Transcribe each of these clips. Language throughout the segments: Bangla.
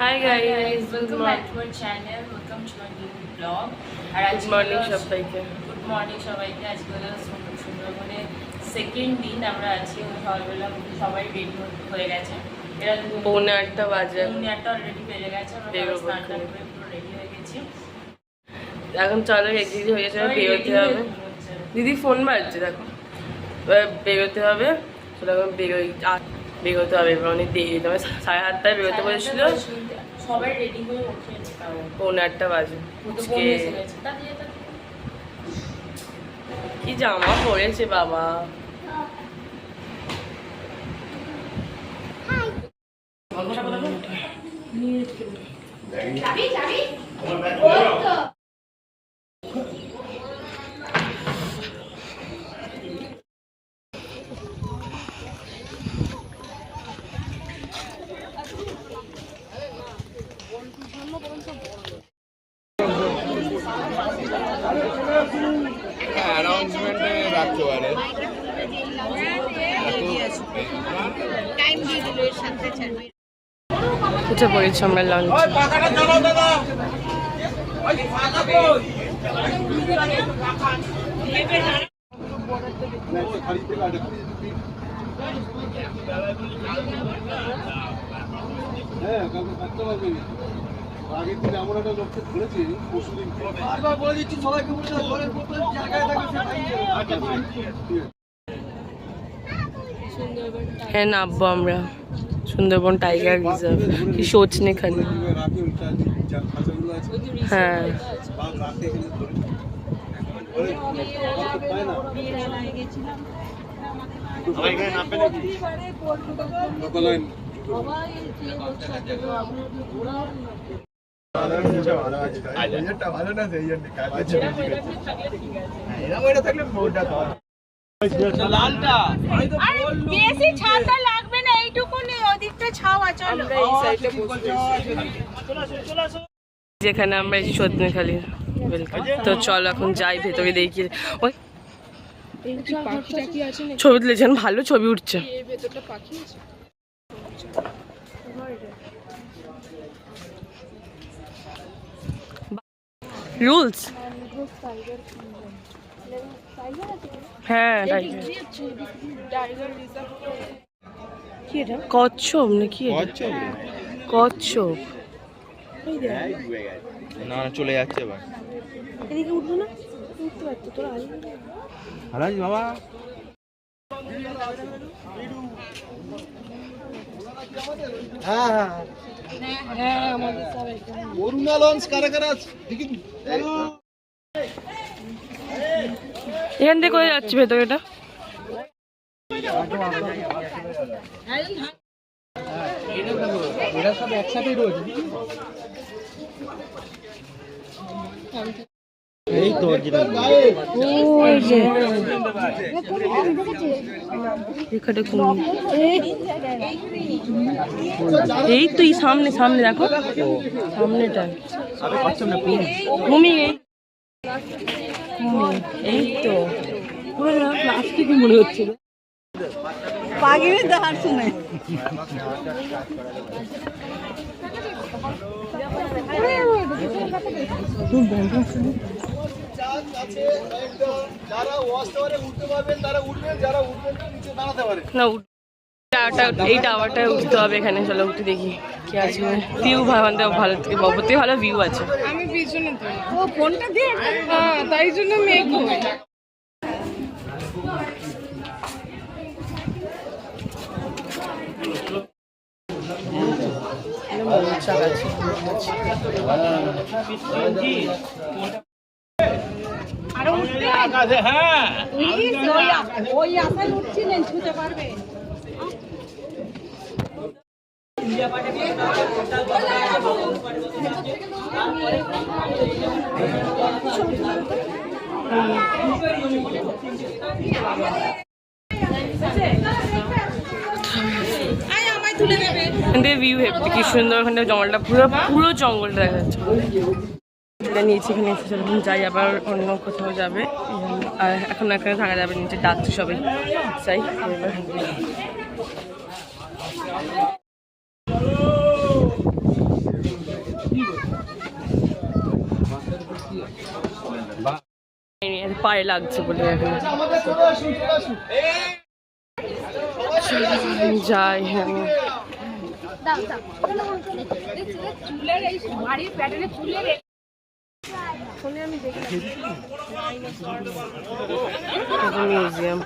Hi guys good our channel welcome to our new blog আর আজকে মর্নিং সবাইকে। গুড মর্নিং সবাইকে। আজকে হলো সুন্দর সুন্দরবনে সেকেন্ড দিন আমরা আছি। সকালবেলা সবাই রেডি হয়ে গেছে। এরা পৌনে আটটা বাজে। পৌনে আটটা অলরেডি বেজে গেছে। আমরা স্নান। করে পুরো রেডি হয়ে গেছি। এখন চলো একদিদি হয়ে গেছে বেরোতে হবে। দিদি ফোন বাজছে দেখো। বেরোতে হবে। চলো এখন বেরোই। বেরোতে হবে এবার অনেক দেরি হয়ে সাড়ে আটটায় বেরোতে বলেছিল। সবাই রেডি হয়ে পৌনে আটটা বাজে। আজকে। কি জামা পরেছে বাবা? অ্যানাউন্সমেন্টে রাখতে পারে টাইম দিয়ে দিল এর সাথে ছাড়বে উঠে আমরা লঞ্চ হ্যাঁ কাউকে না। আগের দিন এমন একটা লোককে ধরেছি পরশু দিন বলে দিচ্ছি সবাইকে বলতে ঘরের মধ্যে জায়গায় থাকবে সে আচ্ছা হ্যাঁ নামবো আমরা। সুন্দরবন টাইগার রিজার্ভ কি সোচনে খালি রাতে ওই চাল চাল খাঁচাগুলো আছে হ্যাঁ বা রাতে এখানে ধরে ঘরে ঘরে পায় না লোকালয় বেশি ছাতা লাগবে না এইটুকু ছাওয়া চলো যেখানে আমরা এই সত্যি খালি তো চল এখন যাই ভেতরে দেখি ওই ছবি তুলেছেন ভালো ছবি উঠছে রুলস হ্যাঁ টাইগার কচ্ছপ নাকি এটা? কচ্ছপ? না চলে যাচ্ছে এবার। হারাজ বাবা। অরুণা লঞ্চ কারা কারা আছে দেখি এখান থেকে কোথায় যাচ্ছি ভেতরে এটা? যে এখানে কুমির এই তো এই সামনে সামনে দেখো সামনেটা কুমির, এই তো প্লাস্টিক মনে হচ্ছিল? এই টাওয়ারটায় উঠতে হবে এখানে চলো উঠে দেখি কি আছে। ভিউ ভালো ভালো থেকে ববতে ভালো ভিউ আছে। আমি পিছনে তো। ফোনটা দিয়ে হ্যাঁ তাই জন্য হয় মৌচাক আছে আরও উঠতে ভিউ কি সুন্দর ওখানে জঙ্গলটা, পুরো পুরো জঙ্গলটা দেখা যাচ্ছে। নিচে নিয়েছি এখানে এসে, সেরকম যাই, আবার অন্য কোথাও যাবে। আর এখন এখানে থাকা যাবে নিচে ডাকছে সবাই। চাই পায়ে লাগছে বলে যাই হ্যাঁ। দাও দাও। চুলের এই বাড়ির প্যাটার্নে চুলের এই- মিউজিয়াম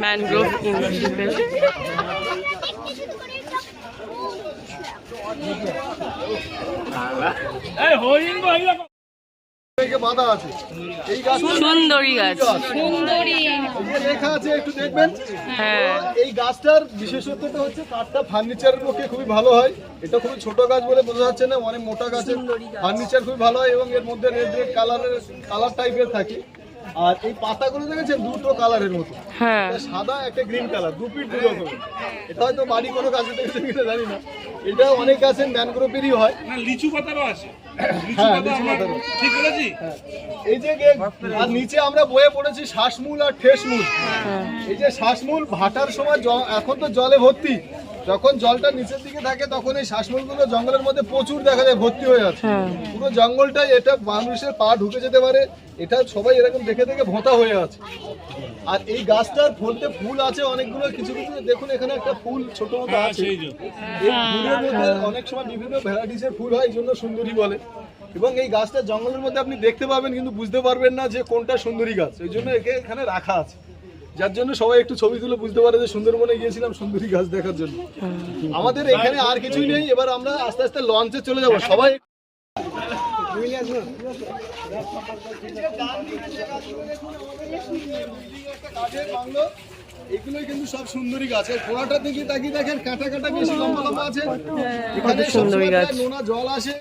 ম্যানগ্রোভ থেকে বাঁধা আছে। এই গাছ। সুন্দরী গাছ। লেখা আছে একটু দেখবেন। হ্যাঁ। এই গাছটার বিশেষত্বটা হচ্ছে কাঠটা ফার্নিচারের পক্ষে খুবই ভালো হয়। এটা খুবই ছোট গাছ বলে বোঝা যাচ্ছে না অনেক মোটা গাছের ফার্নিচার খুবই ভালো হয় এবং এর মধ্যে রেড রেড কালারের কালার টাইপের থাকে। আর এই পাতাগুলো দেখেছেন? দুটো কালারের মতো। হ্যাঁ। সাদা একটা গ্রিন কালার দু পিট দু রকমের এটা হয়তো বাড়ি কোনো গাছে দেখেছেন কিনা জানি না। এটা অনেক গাছের ম্যানগ্রোভেরই হয়। লিচু পাতারও আছে। হ্যাঁ, পাতা লিচু আমার পাতারও। ঠিক বলেছি? এই যে আর নিচে আমরা বয়ে পড়েছি শ্বাসমূল আর ঠেসমূল। এই যে শ্বাসমূল ভাটার সময় এখন তো জলে ভর্তি। যখন জলটা নিচের দিকে থাকে তখন এই শ্বাসমূলগুলো জঙ্গলের মধ্যে প্রচুর দেখা যায় ভর্তি হয়ে আছে। হ্যাঁ। পুরো জঙ্গলটাই এটা মানুষের পা ঢুকে যেতে পারে এটা সবাই এরকম দেখে দেখে ভোঁতা হয়ে আছে। আর এই গাছটার ফলতে ফুল আছে অনেকগুলো কিছু কিছু। দেখুন এখানে একটা ফুল ছোট মতো আছে। এই ফুলের মধ্যে অনেক সময় বিভিন্ন ভ্যারাইটিসের ফুল হয় এই জন্য সুন্দরী বলে। এবং এই গাছটা জঙ্গলের মধ্যে আপনি দেখতে পাবেন কিন্তু বুঝতে পারবেন না যে কোনটা সুন্দরী গাছ। এই জন্য একে এখানে রাখা আছে। যার জন্য সবাই একটু ছবি তুলে বুঝতে পারে যে সুন্দরবনে গিয়েছিলাম সুন্দরী গাছ দেখার জন্য আমাদের এখানে আর কিছুই নেই এবার আমরা আস্তে আস্তে লঞ্চে চলে যাব সবাই এগুলোই কিন্তু সব সুন্দরী গাছ ঘোড়াটার দিকে তাকিয়ে দেখেন কাঁটা কাঁটা বেশি লম্বা লম্বা আছে এখানে সুন্দরী গাছ। নোনা জল আসে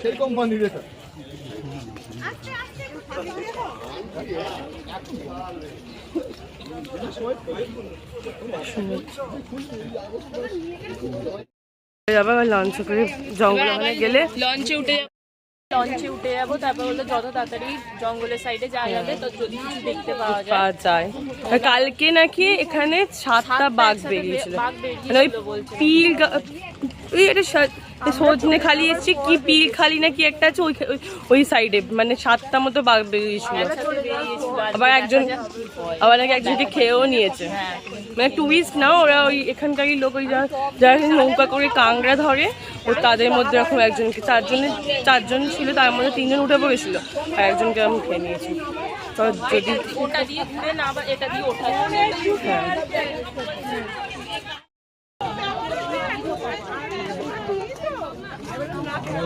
সেই কোম্পানি এটা যাব লঞ্চ করে জঙ্গল ওখানে গেলে। লঞ্চে উঠে যাব লঞ্চে উঠে যাব তারপর হলো যত তাড়াতাড়ি জঙ্গলের সাইডে যাওয়া যাবে তো যদি কিছু দেখতে পাওয়া যায়। পাওয়া যায়। কালকে নাকি এখানে সাতটা বাঘ বেরিয়েছিল। বাঘ মানে ওই। পিল সা- সজনে খালি এসছে কি পিল খালি নাকি একটা আছে? ওই সাইডে মানে সাতটা মতো বাঘ বেরিয়েছিল আবার একজন। আবার নাকি একজনকে খেয়েও নিয়েছে। মানে টুরিস্ট না ওরা ওই এখানকারই লোক ওই যারা যারা নৌকা করে কাংড়া ধরে ও তাদের মধ্যে এরকম একজনকে চারজনে চারজন ছিল তার মধ্যে তিনজন উঠে পড়েছিল। আর একজনকে আমি খেয়ে নিয়েছি। তো যদি ওটা দিয়ে ঘুরে না এটা দিয়ে ওঠা হ্যাঁ এই যাদের তারা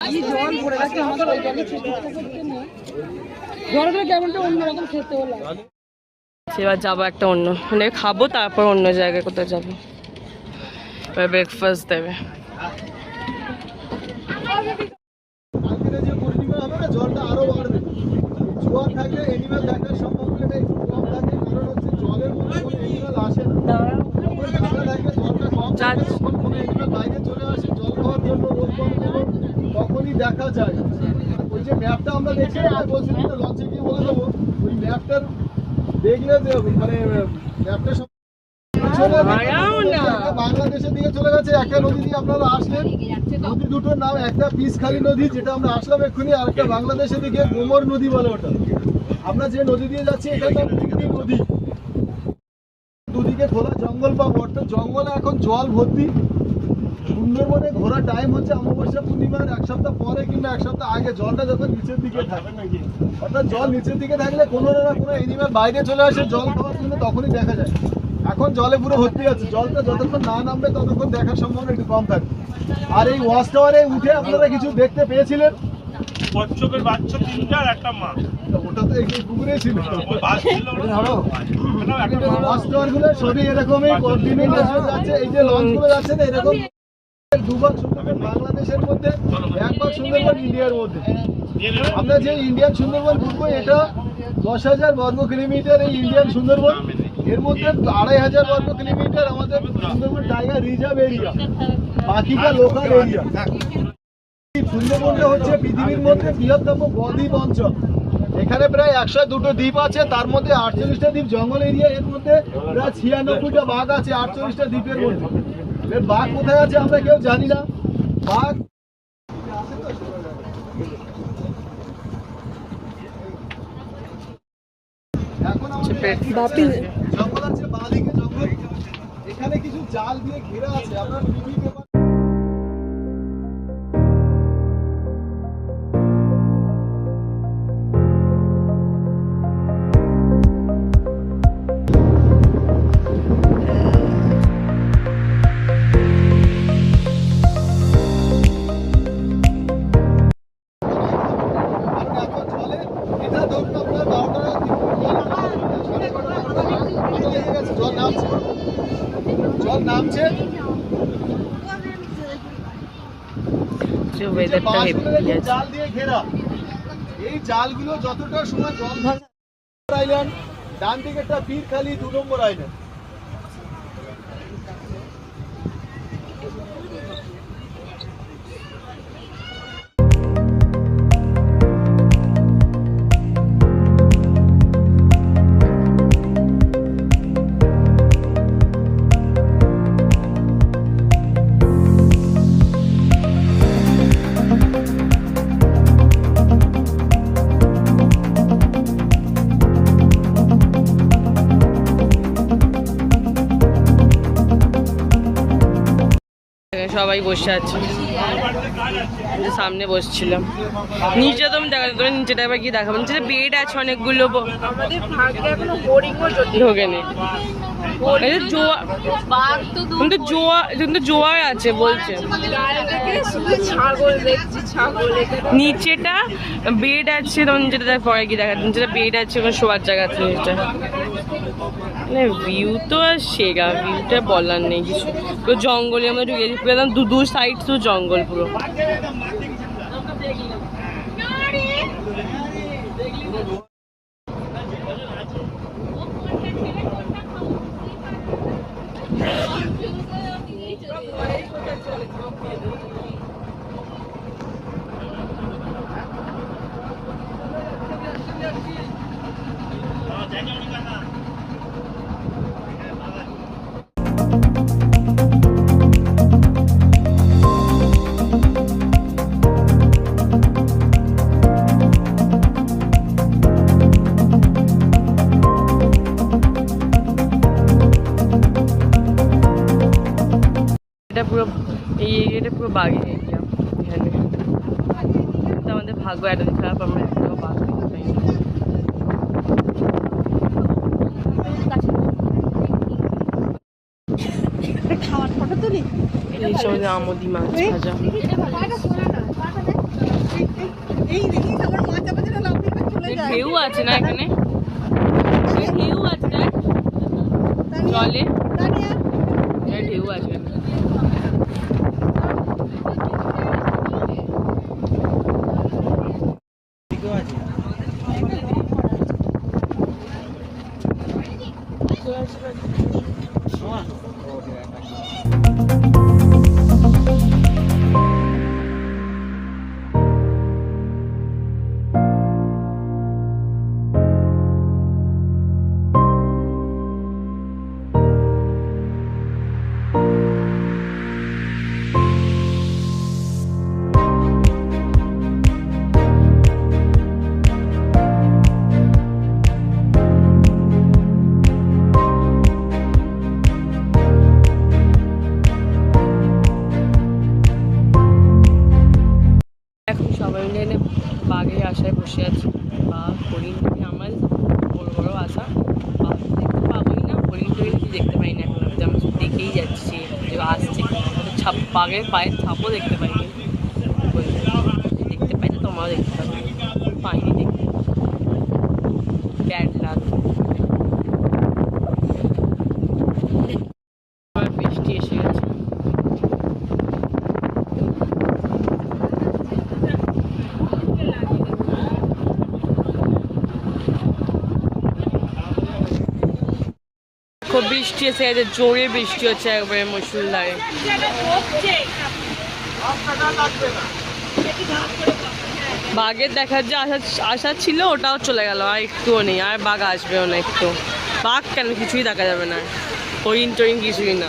একবার দাঁড়াবে যাদের হয় নেই জলটা কেমনটা অন্যরকম খেতে হলো। এবার যাব একটা অন্য মানে খাব তারপর অন্য জায়গায় কোথাও যাব। এবার ব্রেকফাস্ট দেবে। কালকে যে পূর্ণিমা হবে না জলটা আরও বাড়বে। জোয়ার থাকলে এনিমেল দেখার সম্ভাবনাটা কম থাকে কারণ হচ্ছে জলের মধ্যে এনিমেল আসে না। যখন ঠান্ডা থাকে জলটা কম থাকে যাচ্ছি। তখন কোনো এনিমেল বাইরে চলে আসে খাওয়ার জন্য জন্য তখনই দেখা যায়। ওই যে ম্যাপটা আমরা দেখছি লঞ্চে গিয়ে বলে দেবো। ওই ম্যাপটার দেখলে যে মানে ম্যাপটা সব বাংলাদেশের দিকে চলে গেছে একটা নদী দিয়ে আপনারা আসলেন। নদী দুটোর নাম একটা পিসখালী নদী যেটা আমরা আসলাম এক্ষুনি আর একটা বাংলাদেশের দিকে গোমর নদী বলে ওটা। আমরা যে নদী দিয়ে যাচ্ছি এখানে নাম নদী। দুদিকে খোলা জঙ্গল পাবো অর্থাৎ জঙ্গলে এখন জল ভর্তি। সুন্দরবনে ঘোরার টাইম হচ্ছে অমাবস্যা পূর্ণিমার এক সপ্তাহ পরে কিংবা এক সপ্তাহ আগে। জলটা যখন নিচের দিকে থাকে নাকি অর্থাৎ জল নিচের দিকে থাকলে কোনো না কোনো এনিমেল বাইরে চলে আসে জল খাওয়ার জন্য তখনই দেখা যায়। এখন জলে পুরো ভর্তি আছে জলটা যতক্ষণ না নামবে ততক্ষণ দেখার সম্ভাবনা একটু কম থাকে। আর এই ওয়াচ টাওয়ারে উঠে আপনারা কিছু দেখতে পেয়েছিলেন? কচ্ছপের বাচ্চা তিনটা আর একটা মা। ওটা তো ছিল। সবই এরকমই কন্টিনিউ যাচ্ছে এই যে লঞ্চগুলো যাচ্ছে না এরকম বাংলাদেশের মধ্যে সুন্দরবন আমরা যে ইন্ডিয়ান সুন্দরবন এটা দশ হাজার বর্গ কিলোমিটার এই ইন্ডিয়ান সুন্দরবন। এর মধ্যে আড়াই হাজার বর্গ কিলোমিটার আমাদের সুন্দরবন রিজার্ভ এরিয়া, বাকিটা লোকাল এরিয়া সুন্দরবনটা হচ্ছে পৃথিবীর মধ্যে বৃহত্তম বদ্বীপ অঞ্চল। এখানে প্রায় একশো দুটো দ্বীপ আছে, তার মধ্যে আটচল্লিশটা দ্বীপ জঙ্গল এরিয়া, এর মধ্যে প্রায় ছিয়ানব্বইটা বাঘ আছে আটচল্লিশটা দ্বীপের মধ্যে। এর বাঘ কোথায় আছে আমরা কেউ জানি না। বাঘ বাপি জঙ্গল আছে বাঁদিকে জঙ্গল। এখানে কিছু জাল দিয়ে ঘেরা আছে আপনার হেভি জাল দিয়ে ঘেরা এই জালগুলো যতটা সময় জল ভাসে আইল্যান্ড ডান দিকেরটা পীরখালি দু নম্বর আইল্যান্ড সবাই বসে আছে। সামনে বসছিলাম। নিচে তো আমি দেখাতে তোমরা নিচেটা এবার কি দেখাবো। নিচে বেড আছে অনেকগুলো ঢোকে নেই জোয়ার আছে বলছে। গায়ে নিচেটা বেড আছে নিচেটা বেড আছে শোয়ার জায়গা আছে নিচেটা। মানে ভিউ তো আর সেরা ভিউটা বলার নেই কিছু। পুরো জঙ্গলে আমরা ঢুকে গেছি, পুরো দু দু সাইড তো জঙ্গল পুরো। বাঘের এরিয়া এখানে কিন্তু আমাদের ভাগ্য এতদিন খারাপ আমরা একটাও বাঘ দেখতে পাই এই সময় আমদি মাছ ভাজা ঢেউ আছে না এখানে বাঘের পায়ের ছাপও দেখতে পাইনি। দেখতে পাই তো তোমরাও দেখতে পাবে পাইনি দেখতে ব্যাড লাগ বৃষ্টি এসে গেছে বৃষ্টি এসে গেছে জোরে বৃষ্টি হচ্ছে একবারে মুসুলধারে বাঘের দেখার যে আশা আশা ছিল, ওটাও চলে গেল, আর একটুও নেই, আর বাঘ আসবেও না একটু। বাঘ কেন, কিছুই দেখা যাবে না, হরিণ টরিন কিছুই না।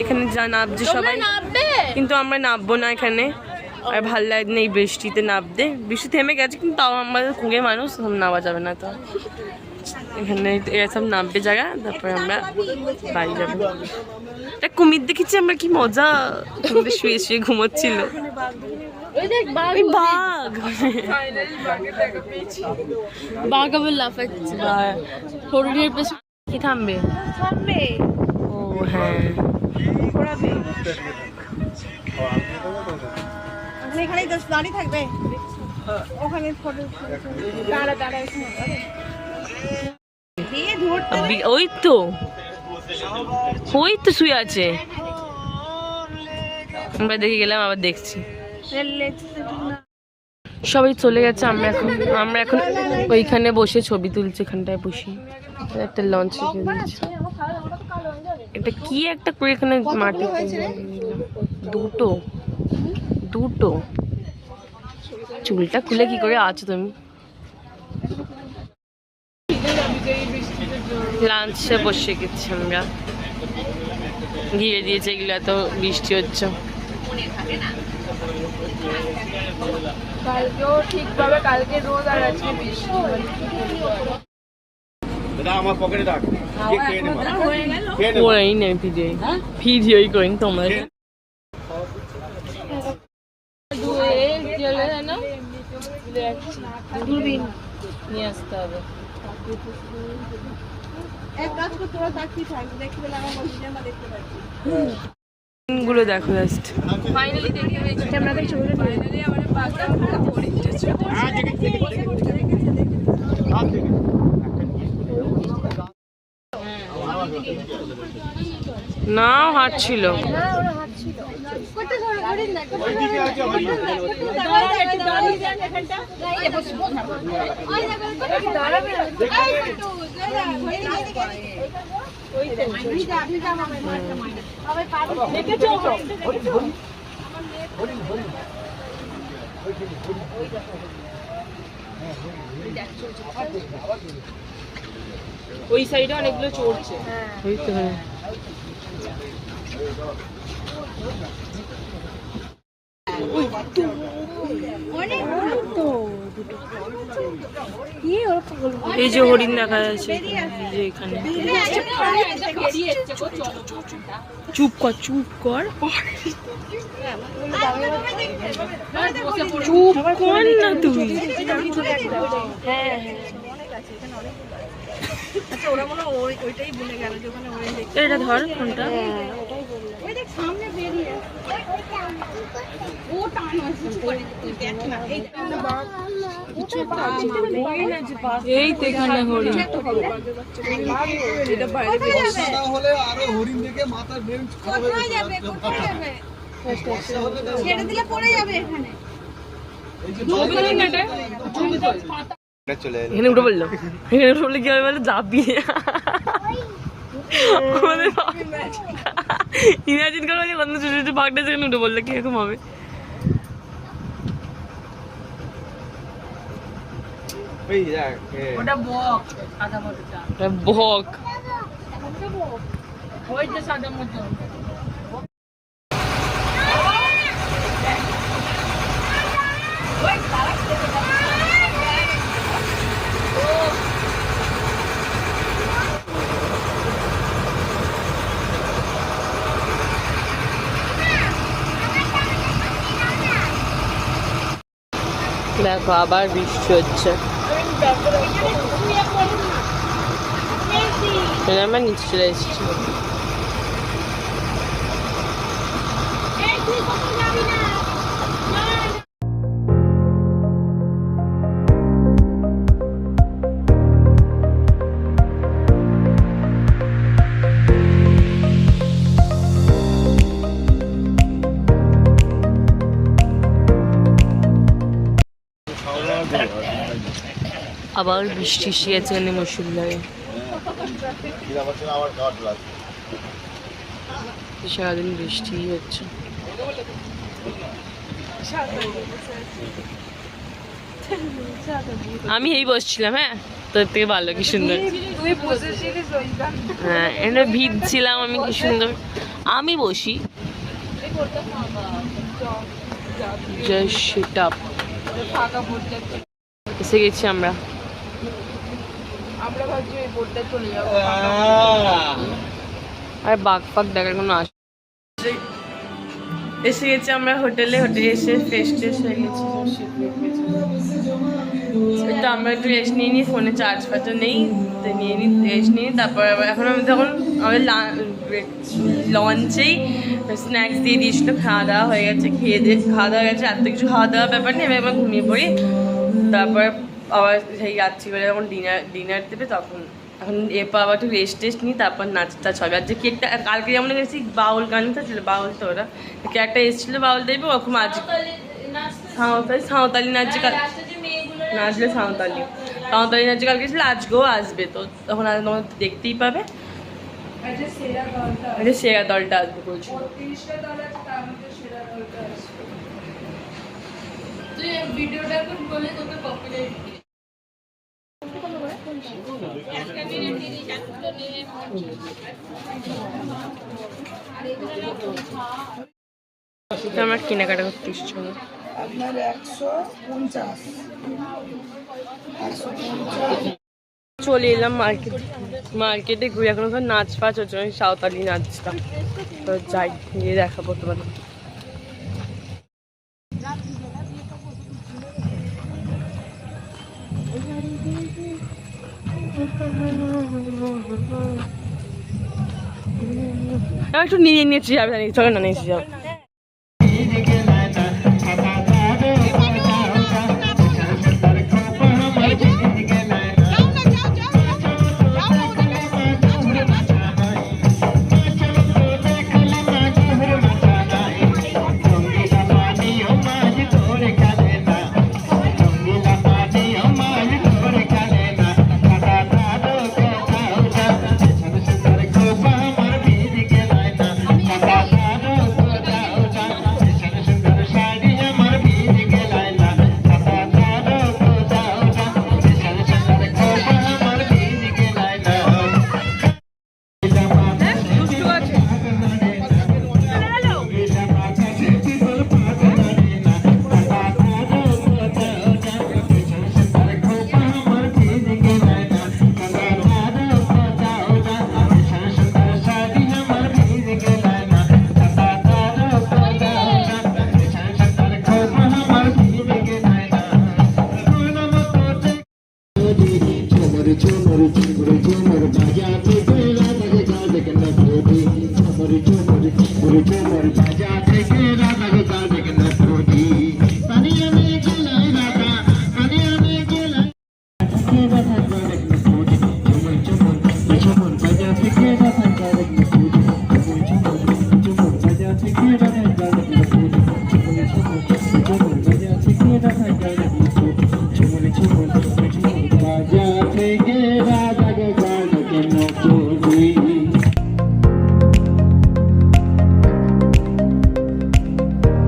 এখানে যা নাবছে সবাই। কিন্তু আমরা নাববো না এখানে। আর ভালো লাগে না এই বৃষ্টিতে নাবতে। বৃষ্টি থেমে গেছে কিন্তু তাও আমাদের কুঁড়ে মানুষ নামা যাবে না তো। এখানে এরা সব নামবে জায়গা তারপরে আমরা বাড়ি যাব। একটা কুমির দেখেছি আমরা কি মজা। শুয়ে শুয়ে ঘুমোচ্ছিল। ওই বাঘ বাঘ। আবার লাফাচ্ছে। হরিণের পেছনে কি থামবে? থামবে। ও হ্যাঁ। ঘোরাবে। এখানেই জাস্ট দাঁড়িয়ে থাকবে। ওখানে ফটো দাঁড়া দাঁড়া ওই তো। ওই তো শুয়ে আছে। আমরা দেখে গেলাম আবার দেখছি। সবাই চলে গেছে, আমরা এখন আমরা এখন ওইখানে বসে ছবি তুলছি, এখানটায় বসে। একটা লঞ্চ এটা কি একটা করে এখানে মাটি? দুটো। দুটো। চুলটা খুলে কি করে আছো তুমি? লাঞ্চে বসে গেছি আমরা। ঘিরে দিয়েছে, এগুলো এত বৃষ্টি হচ্ছে। কালকেও ঠিকভাবে কালকে রোদ আর আজকে বৃষ্টি। দাদা আমার পকেটে রাখ। করেই নেই ভিডিও ভিডিওই করিন তোমরা। নিয়ে আসতে হবে। এক কাজ করতে তোরা দেখতে পেলে আমার দেখতে পাচ্ছি। গুলো দেখো জাস্ট ফাইনালি দেখতে পেয়েছি ক্যামেরাতে ছবিটা ফাইনালি আমার বাঘটা না হাঁটছিল ওই সাইডে অনেকগুলো চড়ছে। ওই তো। এই যে হরিণ দেখা যাচ্ছে যে এখানে। চুপ কর চুপ কর। চুপ কর না তুই। আচ্ছা ওরা হয় ওই- ওইটাই বলে গেল যে ওখানে ওই দেখতে এটা ধর ফোনটা ওই দেখ সামনে বেরিয়ে ও টান আছে তুই দেখ না এই তো এখানে হরিণ। বর্ষা না হলে আরও হরিণ দেখে মাথার ব্রেন কোথায় যাবে যাবে কোথায় যাবে বর্ষা হলে না ছেড়ে দিলে পড়ে যাবে এখানে এই যে জল এটা চলে এলো এখানে উঠে পড়ল এখানে উঠে পড়লে কি হবে বলে? জাপিয়ে। আমাদের ইমাজিন করো যে অন্য ছোট ছোট বাঘটা সেখানে উঠে বললে কীরকম হবে? ওটা বক সাদা ওটা বক। ওই যে সাদা হচ্ছে এখানে আমরা নিচে চলে এসেছি আবার বৃষ্টি গেছে এখানে মুসুলধারে সারাদিন বৃষ্টি হচ্ছে। আমি এই বসছিলাম হ্যাঁ? তোর থেকে ভালো, কি সুন্দর। হ্যাঁ এখানে ভিজছিলাম আমি, কি সুন্দর। আমি বসি। জাস্ট বোর্ডটা এসে গেছি আমরা আমরা ভাবছি ওই বোর্ডটা চলে যাব আর বাঘ ফাগ দেখার কোনো আস এসে গেছি আমরা হোটেলে হোটেলে এসে ফ্রেশ ট্রেশ হয়ে গেছি। তো আমরা একটু রেস্ট নিয়ে নিই ফোনে চার্জ ফার্জও নেই, তো নিয়ে নিই রেস্ট নিই। তারপর আবার এখন আমি তখন আমাদের লঞ্চেই স্ন্যাক্স দিয়ে দিয়েছিলো, খাওয়া দাওয়া হয়ে গেছে, খেয়ে দিয়ে খাওয়া দাওয়া হয়ে গেছে আর তো কিছু খাওয়া দাওয়ার ব্যাপার নেই এবার আমরা ঘুমিয়ে পড়ি। তারপর আবার সেই রাত্রিবেলা যখন ডিনার ডিনার দেবে তখন এখন এরপর আবার একটু রেস্ট টেস্ট নিই তারপর নাচ টাচ হবে আর যে কেকটা কালকে যেমন গেছি বাউল গানটা ছিল বাউল তো ওরা। কে একটা এসেছিল বাউল দেবে ওরকম আজ সাঁওতালি সাঁওতালি নাচ নাচলে সাঁওতালি। সাঁওতালি নাচ কালকে ছিল আজকেও আসবে। তো তখন আর তোমার দেখতেই পাবে। আচ্ছা সেরা দলটা সেরা দলটা আসবে বলছি। ভিডিওটা বলে তোকে তো আমার কেনাকাটা করতে ইচ্ছে আপনার একশো পঞ্চাশ। চলে এলাম মার্কেট মার্কেটে ঘুরে এখন নাচ ফাচ হচ্ছে সাঁওতালি নাচটা তো যাই গিয়ে দেখাবো তোমাদের। একটু নিয়ে নিয়েছি যাবে চলে না নিয়েছি যাব